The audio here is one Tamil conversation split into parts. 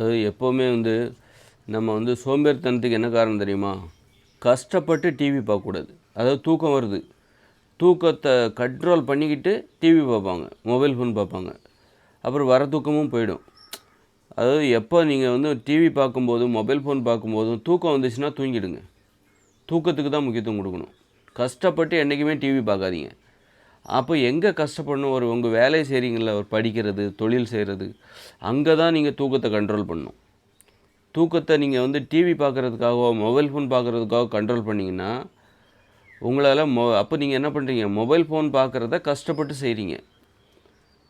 அது எப்போவுமே வந்து நம்ம வந்து சோம்பேறித்தனத்துக்கு என்ன காரணம் தெரியுமா? கஷ்டப்பட்டு டிவி பார்க்கக்கூடாது. அதாவது தூக்கம் வருது. தூக்கத்தை கண்ட்ரோல் பண்ணிக்கிட்டு டிவி பார்ப்பாங்க. மொபைல் ஃபோன் பார்ப்பாங்க. அப்புறம் வர தூக்கமும் போயிடும். அதாவது எப்போ நீங்கள் வந்து டிவி பார்க்கும்போதும் மொபைல் ஃபோன் பார்க்கும்போதும் தூக்கம் வந்துச்சுன்னா தூங்கிடுங்க. தூக்கத்துக்கு தான் முக்கியத்துவம் கொடுக்கணும். கஷ்டப்பட்டு என்றைக்குமே டிவி பார்க்காதீங்க. அப்போ எங்கே கஷ்டப்படணும்? ஒரு உங்கள் வேலையை செய்கிறீங்கள ஒரு படிக்கிறது தொழில் செய்கிறது அங்கே தான் நீங்கள் தூக்கத்தை கண்ட்ரோல் பண்ணணும். தூக்கத்தை நீங்கள் வந்து டிவி பார்க்குறதுக்காகவோ மொபைல் ஃபோன் பார்க்குறதுக்காக கண்ட்ரோல் பண்ணிங்கன்னா உங்களால் மொ அப்போ நீங்கள் என்ன பண்ணுறீங்க மொபைல் ஃபோன் பார்க்குறத கஷ்டப்பட்டு செய்கிறீங்க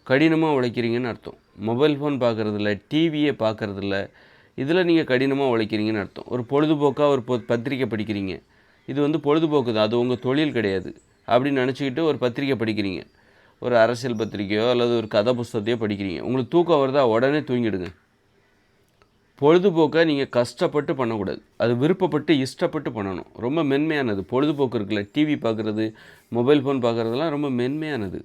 கடினமாக உழைக்கிறீங்கன்னு அர்த்தம். மொபைல் ஃபோன் பார்க்குறதில்ல டிவியை பார்க்குறதில்ல இதில் நீங்கள் கடினமாக உழைக்கிறீங்கன்னு அர்த்தம். ஒரு பொழுதுபோக்காக ஒரு பொ- பத்திரிக்கை படிக்கிறீங்க. இது வந்து பொழுதுபோக்கு தான் அது உங்கள் தொழில் கிடையாது. அப்படின்னு நினச்சிக்கிட்டு ஒரு பத்திரிக்கை படிக்கிறீங்க. ஒரு அரசியல் பத்திரிக்கையோ அல்லது ஒரு கதை புஸ்தகத்தையோ படிக்கிறீங்க. உங்களுக்கு தூக்கம் வருதா உடனே தூங்கிடுங்க. பொழுதுபோக்கை நீங்கள் கஷ்டப்பட்டு பண்ணக்கூடாது. அது விருப்பப்பட்டு இஷ்டப்பட்டு பண்ணணும். ரொம்ப மென்மையானது. பொழுதுபோக்கு இருக்குல்ல. டிவி பார்க்குறது மொபைல் ஃபோன் பார்க்குறதுலாம் ரொம்ப மென்மையானது.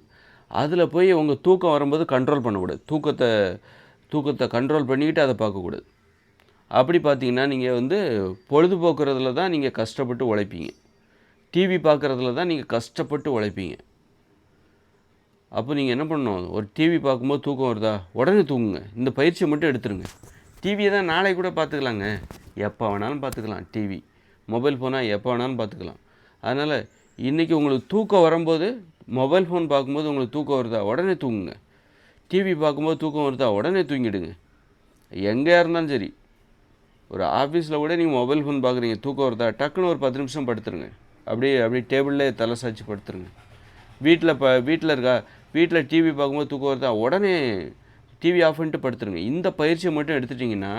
அதில் போய் உங்கள் தூக்கம் வரும்போது கண்ட்ரோல் பண்ணக்கூடாது. தூக்கத்தை தூக்கத்தை கண்ட்ரோல் பண்ணிக்கிட்டு அதை பார்க்கக்கூடாது. அப்படி பார்த்தீங்கன்னா நீங்கள் வந்து பொழுதுபோக்குறதுல தான் நீங்கள் கஷ்டப்பட்டு உழைப்பீங்க. டிவி பார்க்குறதுல தான் நீங்கள் கஷ்டப்பட்டு உழைப்பீங்க. அப்போ நீங்கள் என்ன பண்ணணும்? ஒரு டிவி பார்க்கும்போது தூக்கம் வருதா? உடனே தூங்குங்க. இந்த பயிற்சியை மட்டும் எடுத்துருங்க. டிவியை தான் நாளை கூட பார்த்துக்கலாங்க. எப்போ வேணாலும் பார்த்துக்கலாம் டிவி மொபைல் ஃபோனாக எப்போ வேணாலும் பார்த்துக்கலாம். அதனால் இன்றைக்கி உங்களுக்கு தூக்கம் வரும்போது மொபைல் ஃபோன் பார்க்கும்போது உங்களுக்கு தூக்கம் வருதா? உடனே தூங்குங்க. டிவி பார்க்கும்போது தூக்கம் வருதா? உடனே தூங்கிடுங்க. எங்கே இருந்தாலும் சரி. ஒரு ஆஃபீஸில் கூட நீங்கள் மொபைல் ஃபோன் பார்க்குறீங்க. தூக்கம் வருதா? டக்குன்னு ஒரு பத்து நிமிஷம் படுத்துருங்க. அப்படியே அப்படியே டேபிள்லே தலை சாய்ச்சி படுத்துருங்க. வீட்டில் ப வீட்டில் இருக்கா வீட்டில் டிவி பார்க்கும்போது தூக்கம் வருதா? உடனே டிவி ஆஃப் பண்ணிட்டு படுத்துருங்க. இந்த பயிற்சியை மட்டும் எடுத்துட்டிங்கன்னா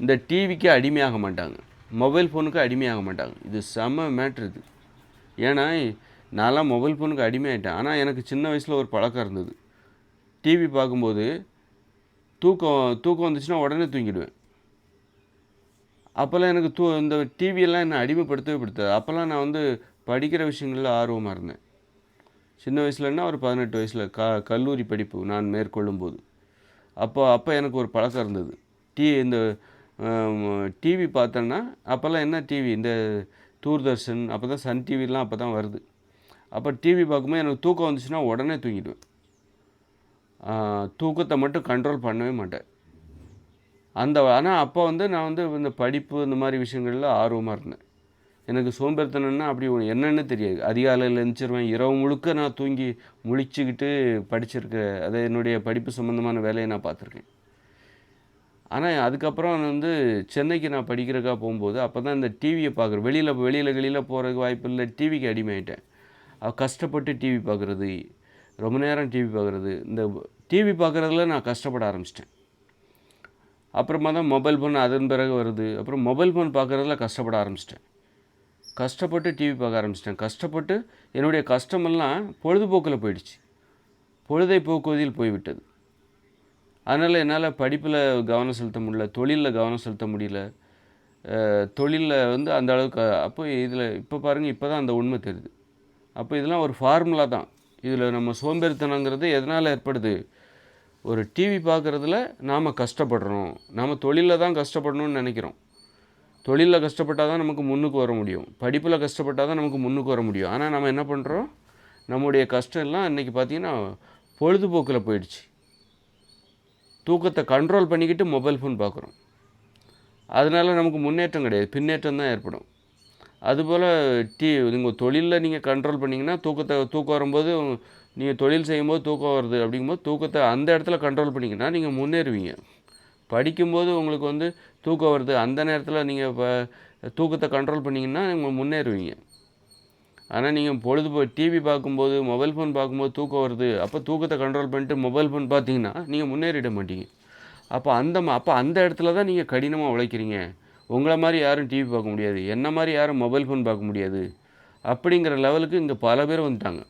இந்த டிவிக்கு அடிமையாக மாட்டாங்க. மொபைல் ஃபோனுக்கு அடிமையாக மாட்டாங்க. இது செம மேட்ரு இது. ஏன்னா நான்லாம் மொபைல் ஃபோனுக்கு அடிமையாயிட்டேன். ஆனால் எனக்கு சின்ன வயசில் ஒரு பழக்கம் இருந்தது. டிவி பார்க்கும்போது தூக்கம் தூக்கம் வந்துச்சுன்னா உடனே தூங்கிடுவேன். அப்போல்லாம் எனக்கு தூ இந்த டிவியெல்லாம் என்னை அடிமைப்படுத்தவே படுத்தாது. அப்போல்லாம் நான் வந்து படிக்கிற விஷயங்களில் ஆர்வமாக இருந்தேன். சின்ன வயசுலன்னா ஒரு பதினெட்டு வயசில் க கல்லூரி படிப்பு நான் மேற்கொள்ளும் போது அப்போ அப்போ எனக்கு ஒரு பழக்கம் இருந்தது. டி இந்த டிவி பார்த்தேன்னா அப்போல்லாம் என்ன டிவி இந்த தூர்தர்ஷன் அப்போ தான் சன் டிவிலாம் அப்போ தான் வருது. அப்போ டிவி பார்க்கும்போது எனக்கு தூக்கம் வந்துச்சுன்னா உடனே தூங்கிடுவேன். தூக்கத்தை மட்டும் கண்ட்ரோல் பண்ணவே மாட்டேன். அந்த ஆனால் அப்போ வந்து நான் வந்து இந்த படிப்பு இந்த மாதிரி விஷயங்களில் ஆர்வமாக இருந்தேன். எனக்கு சோம்பேறித்தனம்னா அப்படி என்னென்னு தெரியாது. அதிகாலையில் எழுந்திருவேன் இரவு முழுக்க நான் தூங்கி முழிச்சுக்கிட்டு படிச்சிருக்க அதை என்னுடைய படிப்பு சம்மந்தமான வேலையை நான் பார்த்துருக்கேன். ஆனால் அதுக்கப்புறம் நான் வந்து சென்னைக்கு நான் படிக்கிறக்கா போகும்போது அப்போ தான் இந்த டிவியை பார்க்குறேன் வெளியில் வெளியில் வெளியில் போகிறதுக்கு வாய்ப்பு இல்லை டிவிக்கு அடிமையிட்டேன் கஷ்டப்பட்டு டிவி பார்க்குறது ரொம்ப நேரம் டிவி பார்க்குறது இந்த டிவி பார்க்குறதுல நான் கஷ்டப்பட ஆரம்பிச்சிட்டேன். அப்புறமா தான் மொபைல் ஃபோன் அதன் பிறகு வருது. அப்புறம் மொபைல் ஃபோன் பார்க்குறதுல கஷ்டப்பட ஆரம்பிச்சிட்டேன். கஷ்டப்பட்டு டிவி பார்க்க ஆரம்பிச்சிட்டேன். கஷ்டப்பட்டு என்னுடைய கஷ்டமெல்லாம் பொழுதுபோக்கில் போயிடுச்சு. பொழுதை போக்குவதில் போய்விட்டது. அதனால் என்னால் படிப்பில் கவனம் செலுத்த முடியல. தொழிலில் கவனம் செலுத்த முடியல. தொழிலில் வந்து அந்த அளவுக்கு அப்போ இதில் இப்போ பாருங்கள் இப்போ தான் அந்த உண்மை தெரியுது. அப்போ இதெல்லாம் ஒரு ஃபார்முலா தான். இதில் நம்ம சோம்பேறித்தனங்கிறது எதனால் ஏற்படுது? ஒரு டிவி பார்க்குறதுல நாம் கஷ்டப்படுறோம். நாம் தொழிலில் தான் கஷ்டப்படணும்னு நினைக்கிறோம். தொழிலில் கஷ்டப்பட்டால் தான் நமக்கு முன்னுக்கு வர முடியும். படிப்பில் கஷ்டப்பட்டால் தான் நமக்கு முன்னுக்கு வர முடியும். ஆனால் நம்ம என்ன பண்ணுறோம் நம்முடைய கஷ்டம் எல்லாம் இன்றைக்கி பார்த்தீங்கன்னா பொழுதுபோக்கில் போயிடுச்சு. தூக்கத்தை கண்ட்ரோல் பண்ணிக்கிட்டு மொபைல் ஃபோன் பார்க்குறோம் அதனால நமக்கு முன்னேற்றம் கிடையாது. பின்னேற்றம் தான் ஏற்படும். அதுபோல் டி நீங்கள் தொழிலில் நீங்கள் கண்ட்ரோல் பண்ணிங்கன்னா தூக்கத்தை தூக்கம் வரும்போது நீங்கள் தொழில் செய்யும்போது தூக்கம் வருது அப்படிங்கும்போது தூக்கத்தை அந்த இடத்துல கண்ட்ரோல் பண்ணிங்கன்னா நீங்கள் முன்னேறுவீங்க. படிக்கும்போது உங்களுக்கு வந்து தூக்கம் வருது. அந்த நேரத்தில் நீங்கள் இப்போ தூக்கத்தை கண்ட்ரோல் பண்ணிங்கன்னா நீங்கள் முன்னேறுவீங்க. ஆனால் நீங்கள் பொழுது போ டிவி பார்க்கும்போது மொபைல் ஃபோன் பார்க்கும்போது தூக்கம் வருது. அப்போ தூக்கத்தை கண்ட்ரோல் பண்ணிட்டு மொபைல் ஃபோன் பார்த்தீங்கன்னா நீங்கள் முன்னேறிட மாட்டீங்க. அப்போ அந்த ம- அப்போ அந்த இடத்துல தான் நீங்கள் கடினமாக உழைக்கிறீங்க. உங்களை மாதிரி யாரும் டிவி பார்க்க முடியாது. என்ன மாதிரி யாரும் மொபைல் ஃபோன் பார்க்க முடியாது. அப்படிங்கிற லெவலுக்கு இங்கே பல பேர் வந்துட்டாங்க.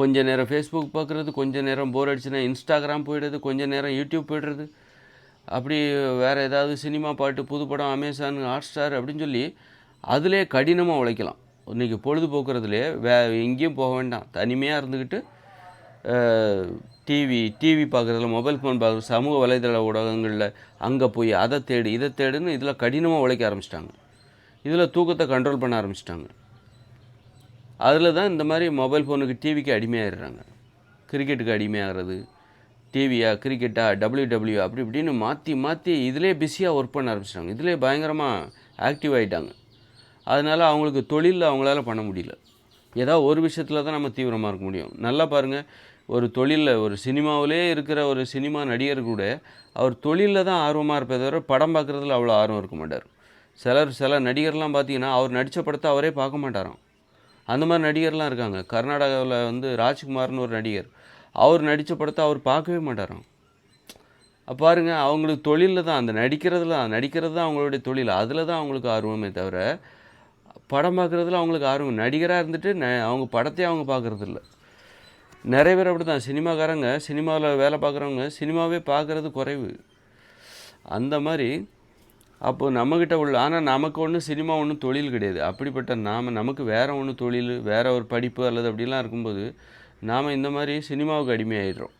கொஞ்ச நேரம் ஃபேஸ்புக் பார்க்குறது கொஞ்ச நேரம் போர் அடிச்சுன்னா இன்ஸ்டாகிராம் போயிடுறது கொஞ்ச நேரம் யூடியூப் போய்டுறது. அப்படி வேறு ஏதாவது சினிமா பாட்டு புதுப்படம் படம் அமேசான் ஹாட்ஸ்டார் அப்படின்னு சொல்லி அதிலே கடினமாக உழைக்கலாம். இன்றைக்கி பொழுதுபோக்குறதுலே வே எங்கேயும் போக வேண்டாம். தனிமையாக இருந்துக்கிட்டு டிவி டிவி பார்க்குறதுல மொபைல் ஃபோன் பார்க்குறது சமூக வலைதள ஊடகங்களில் அங்கே போய் அதை தேடு இதை தேடுன்னு இதில் கடினமாக உழைக்க ஆரம்பிச்சிட்டாங்க. இதில் தூக்கத்தை கண்ட்ரோல் பண்ண ஆரம்பிச்சிட்டாங்க. அதில் தான் இந்த மாதிரி மொபைல் ஃபோனுக்கு டிவிக்கு அடிமையாகிடுறாங்க கிரிக்கெட்டுக்கு அடிமையாகிறது. டிவியா கிரிக்கெட்டா டபிள்யூ டபிள்யூ அப்படி இப்படின்னு மாற்றி மாற்றி இதிலே பிஸியாக ஒர்க் பண்ண ஆரம்பிச்சிட்டாங்க. இதிலே பயங்கரமாக ஆக்டிவ் ஆகிட்டாங்க அதனால் அவங்களுக்கு தொழிலில் அவங்களால பண்ண முடியல. ஏதாவது ஒரு விஷயத்தில் தான் நம்ம தீவிரமாக இருக்க முடியும். நல்லா பாருங்கள் ஒரு தொழிலில் ஒரு சினிமாவிலே இருக்கிற ஒரு சினிமா நடிகர் கூட அவர் தொழிலில் தான் ஆர்வமாக இருப்பதை தவிர படம் பார்க்குறதுல அவ்வளோ ஆர்வம் இருக்க மாட்டார். சிலர் சில நடிகர்லாம் பார்த்தீங்கன்னா அவர் நடித்த படத்தை அவரே பார்க்க மாட்டாராம். அந்த மாதிரி நடிகர்லாம் இருக்காங்க. கர்நாடகாவில் வந்து ராஜ்குமார்னு ஒரு நடிகர். அவர் நடித்த படத்தை அவர் பார்க்கவே மாட்டாராம். பாருங்க அவங்களுக்கு தொழிலில் தான் அந்த நடிக்கிறதுல நடிக்கிறது தான் அவங்களுடைய தொழில். அதில் தான் அவங்களுக்கு ஆர்வமே தவிர படம் பார்க்குறதுல அவங்களுக்கு ஆர்வம். நடிகராக இருந்துட்டு ந அவங்க படத்தையே அவங்க பார்க்குறதில்ல. நிறைய பேர் அப்படி தான் சினிமாக்காரங்க சினிமாவில் வேலை பார்க்குறவங்க சினிமாவே பார்க்குறது குறைவு. அந்த மாதிரி அப்போது நம்மக்கிட்ட உள்ள ஆனால் நமக்கு ஒன்றும் சினிமா ஒன்றும் தொழில் கிடையாது. அப்படிப்பட்ட நாம் நமக்கு வேறு ஒன்று தொழில் வேறு ஒரு படிப்பு அல்லது அப்படிலாம் இருக்கும்போது நாம் இந்த மாதிரி சினிமாவுக்கு அடிமையாயிடுறோம்.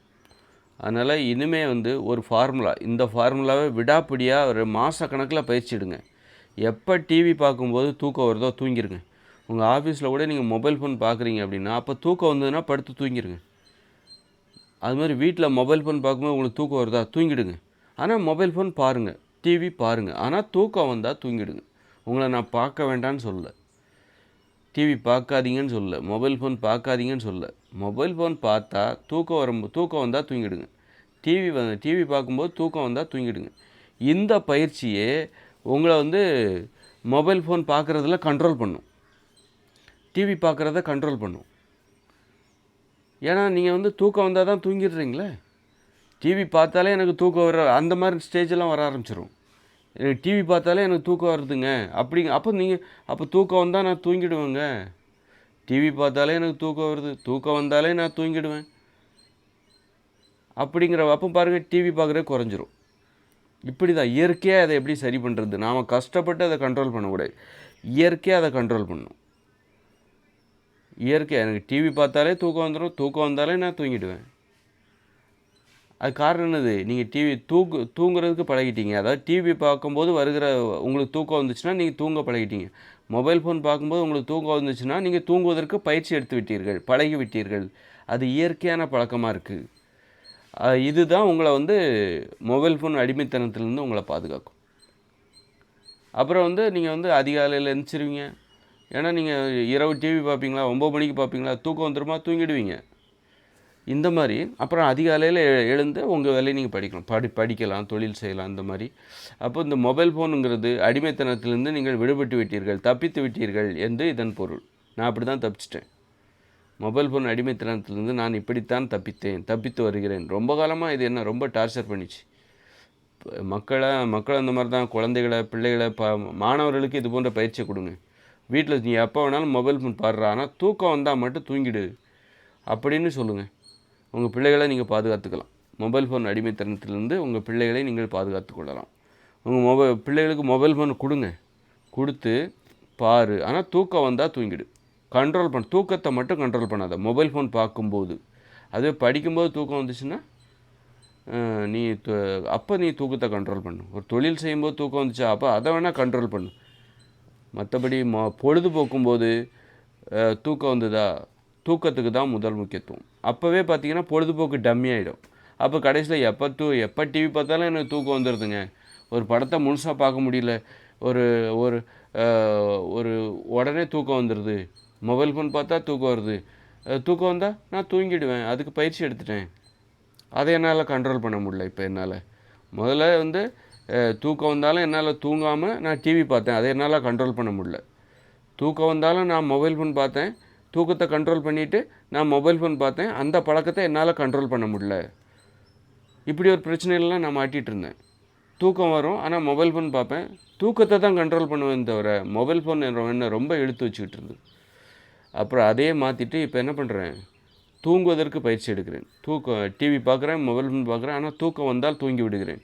அதனால் இனிமே வந்து ஒரு ஃபார்முலா இந்த ஃபார்முலாவை விடாப்பிடியாக ஒரு மாதக்கணக்கில் பயிற்சிடுங்க எப்போ டிவி பார்க்கும்போது தூக்கம் வருதோ தூங்கிடுங்க உங்கள் ஆஃபீஸில் கூட நீங்கள் மொபைல் ஃபோன் பார்க்குறீங்க அப்படின்னா அப்போ தூக்கம் வந்ததுன்னா படுத்து தூங்கிடுங்க அது மாதிரி வீட்டில் மொபைல் ஃபோன் பார்க்கும்போது உங்களுக்கு தூக்கம் வருதா? தூங்கிடுங்க. ஆனால் மொபைல் ஃபோன் பாருங்கள் டிவி பாருங்கள் ஆனால் தூக்கம் வந்தால் தூங்கிடுங்க. உங்களை நான் பார்க்க வேண்டாம்னு சொல்லலை. டிவி பார்க்காதீங்கன்னு சொல்லலை. மொபைல் ஃபோன் பார்க்காதீங்கன்னு சொல்லலை. மொபைல் ஃபோன் பார்த்தா தூக்கம் வரும் தூக்கம் வந்தால் தூங்கிடுங்க. டிவி வந்து டிவி பார்க்கும்போது தூக்கம் வந்தால் தூங்கிடுங்க. இந்த பயிற்சியே உங்களை வந்து மொபைல் ஃபோன் பார்க்குறதுல கண்ட்ரோல் பண்ணும். டிவி பார்க்குறத கண்ட்ரோல் பண்ணும். ஏன்னா நீங்கள் வந்து தூக்கம் வந்தால் தான் தூங்கிடுறீங்களே. டிவி பார்த்தாலே எனக்கு தூக்கம் வர அந்த மாதிரி ஸ்டேஜெல்லாம் வர ஆரம்பிச்சிடும் எனக்கு டிவி பார்த்தாலே எனக்கு தூக்கம் வருதுங்க. அப்படி அப்போ நீங்கள் அப்போ தூக்கம் வந்தால் நான் தூங்கிடுவேங்க. டிவி பார்த்தாலே எனக்கு தூக்கம் வருது. தூக்கம் வந்தாலே நான் தூங்கிடுவேன். அப்படிங்கிற அப்போ பாருங்கள் டிவி பார்க்குறதே குறைஞ்சிரும். இப்படி தான் இயற்கையாக அதை எப்படி சரி பண்ணுறது நாம் கஷ்டப்பட்டு அதை கண்ட்ரோல் பண்ணக்கூடாது. இயற்கையாக அதை கண்ட்ரோல் பண்ணும் இயற்கையாக எனக்கு டிவி பார்த்தாலே தூக்கம் வந்துடும் தூக்கம் வந்தாலே நான் தூங்கிடுவேன். அது காரணம் என்னது? நீங்கள் டிவி தூக்கு தூங்குறதுக்கு பழகிட்டீங்க. அதாவது டிவி பார்க்கும்போது வருகிற உங்களுக்கு தூக்கம் வந்துச்சுன்னா நீங்கள் தூங்க பழகிட்டீங்க. மொபைல் ஃபோன் பார்க்கும்போது உங்களுக்கு தூக்கம் வந்துச்சுன்னா நீங்கள் தூங்குவதற்கு பயிற்சி எடுத்து விட்டீர்கள் பழகி விட்டீர்கள். அது இயற்கையான பழக்கமாக இருக்குது இதுதான் உங்களை வந்து மொபைல் ஃபோன் அடிமைத்தனத்திலேருந்து உங்களை பாதுகாக்கும். அப்புறம் வந்து நீங்கள் வந்து அதிகாலையில் எழுந்திரிச்சிருவீங்க ஏன்னா நீங்கள் இரவு டிவி பார்ப்பீங்களா? ஒம்பது மணிக்கு பார்ப்பீங்களா? தூக்கம் வந்துருமா? தூங்கிடுவீங்க. இந்த மாதிரி. அப்புறம் அதிகாலையில் எழுந்து உங்கள் வேலையை நீங்கள் படிக்கணும். படி படிக்கலாம் தொழில் செய்யலாம் இந்த மாதிரி. அப்போ இந்த மொபைல் ஃபோனுங்கிறது அடிமைத்தனத்திலிருந்து நீங்கள் விடுபட்டு விட்டீர்கள் தப்பித்து விட்டீர்கள் என்று இதன் பொருள். நான் அப்படி தான் தப்பிச்சிட்டேன். மொபைல் ஃபோன் அடிமைத்தனத்திலிருந்து நான் இப்படித்தான் தப்பித்தேன் தப்பித்து வருகிறேன். ரொம்ப காலமாக இது என்ன? ரொம்ப டார்ச்சர் பண்ணிச்சு. மக்களை மக்களை மக்கள் அந்த மாதிரி தான் குழந்தைகளை பிள்ளைகளை ப மாணவர்களுக்கு இது போன்ற பயிற்சியை கொடுங்க. வீட்டில் நீ எப்போ வேணாலும் மொபைல் ஃபோன் பாடுறா ஆனால் தூக்கம் வந்தால் மட்டும் தூங்கிடு அப்படின்னு சொல்லுங்கள் உங்கள் பிள்ளைகளை நீங்கள் பாதுகாத்துக்கலாம். மொபைல் ஃபோன் அடிமைத்தனத்திலிருந்து உங்கள் பிள்ளைகளை நீங்கள் பாதுகாத்து கொள்ளலாம். உங்கள் மொபைல் பிள்ளைகளுக்கு மொபைல் ஃபோன் கொடுங்க. கொடுத்து பாரு. ஆனால் தூக்கம் வந்தால் தூங்கிடு. கண்ட்ரோல் பண்ண தூக்கத்தை மட்டும் கண்ட்ரோல் பண்ணாத. மொபைல் ஃபோன் பார்க்கும்போது. அதுவே படிக்கும்போது தூக்கம் வந்துச்சுன்னா நீ அப்போ நீ தூக்கத்தை கண்ட்ரோல் பண்ணு. ஒரு தொழில் செய்யும்போது தூக்கம் வந்துச்சா அப்போ அதை வேணால் கண்ட்ரோல் பண்ணு. மற்றபடி மொ பொழுதுபோக்கும்போது போக்கும்போது தூக்கம் வந்ததா தூக்கத்துக்கு தான் முதல் முக்கியத்துவம். அப்போவே பார்த்தீங்கன்னா பொழுதுபோக்கு டம்மி ஆகிடும் அப்போ கடைசியில் எப்போ தூ எப்போ டிவி பார்த்தாலும் எனக்கு தூக்கம் வந்துடுதுங்க ஒரு படத்தை முழுசாக பார்க்க முடியல. ஒரு ஒரு ஒரு உடனே தூக்கம் வந்துடுது மொபைல் ஃபோன் பார்த்தா தூக்கம் வருது. தூக்கம் வந்தால் நான் தூங்கிடுவேன். அதுக்கு பயிற்சி எடுத்துட்டேன். அதை என்னால் கண்ட்ரோல் பண்ண முடியல இப்போ என்னால். முதல்ல வந்து தூக்கம் வந்தாலும் என்னால் தூங்காமல் நான் டிவி பார்த்தேன். அதை என்னால் கண்ட்ரோல் பண்ண முடியல. தூக்கம் வந்தாலும் நான் மொபைல் ஃபோன் பார்த்தேன். தூக்கத்தை கண்ட்ரோல் பண்ணிவிட்டு நான் மொபைல் ஃபோன் பார்த்தேன். அந்த பழக்கத்தை என்னால் கண்ட்ரோல் பண்ண முடியல. இப்படி ஒரு பிரச்சனையிலலாம் நான் மாட்டிகிட்டு இருந்தேன். தூக்கம் வரும். ஆனால் மொபைல் ஃபோன் பார்ப்பேன். தூக்கத்தை தான் கண்ட்ரோல் பண்ணுவேன் தவிர மொபைல் ஃபோன் என்ன ரொம்ப இழுத்து வச்சுக்கிட்டு இருந்தது. அப்புறம் அதையே மாற்றிட்டு இப்போ என்ன பண்ணுறேன் தூங்குவதற்கு பயிற்சி எடுக்கிறேன். தூக்கம் டிவி பார்க்குறேன் மொபைல் ஃபோன் பார்க்குறேன். ஆனால் தூக்கம் வந்தால் தூங்கி விடுகிறேன்.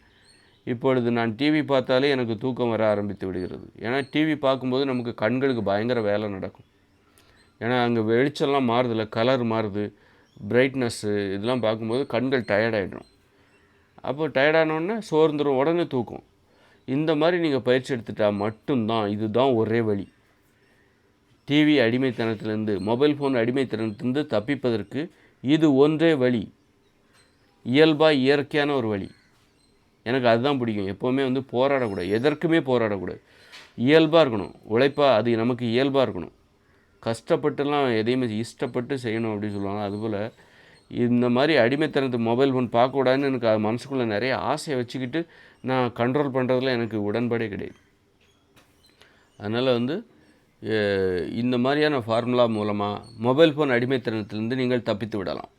இப்பொழுது நான் டிவி பார்த்தாலே எனக்கு தூக்கம் வர ஆரம்பித்து விடுகிறது. ஏன்னா டிவி பார்க்கும்போது நமக்கு கண்களுக்கு பயங்கர வேலை நடக்கும். ஏன்னா அங்கே வெளிச்சம்லாம் மாறுதில்ல கலர் மாறுது பிரைட்னஸ்ஸு இதெல்லாம் பார்க்கும்போது கண்கள் டயர்டாயிடும் அப்போ டயர்டானோடனே சோர்ந்துடும் உடனே தூக்கும். இந்த மாதிரி நீங்கள் பயிற்சி எடுத்துட்டா மட்டும்தான் இதுதான் ஒரே வழி. டிவி அடிமைத்தனத்திலேருந்து மொபைல் ஃபோன் அடிமைத்தனத்திலேருந்து தப்பிப்பதற்கு இது ஒன்றே வழி. இயல்பாக இயற்கையான ஒரு வழி. எனக்கு அதுதான் பிடிக்கும். எப்போவுமே வந்து போராடக்கூடாது. எதற்குமே போராடக்கூடாது. இயல்பாக இருக்கணும். உழைப்பாக அது நமக்கு இயல்பாக இருக்கணும். கஷ்டப்பட்டுலாம் எதையுமே இஷ்டப்பட்டு செய்யணும் அப்படின்னு சொல்லுவாங்க. அதுபோல் இந்த மாதிரி அடிமைத்தனத்து மொபைல் ஃபோன் பார்க்கக்கூடாதுன்னு எனக்கு அது மனசுக்குள்ளே நிறைய ஆசையை வச்சுக்கிட்டு நான் கண்ட்ரோல் பண்ணுறதுல எனக்கு உடன்பாடே கிடையாது. அதனால் வந்து இந்த மாதிரியான ஃபார்முலா மூலமாக மொபைல் ஃபோன் அடிமைத்தனத்திலிருந்து நீங்கள் தப்பித்து விடலாம்.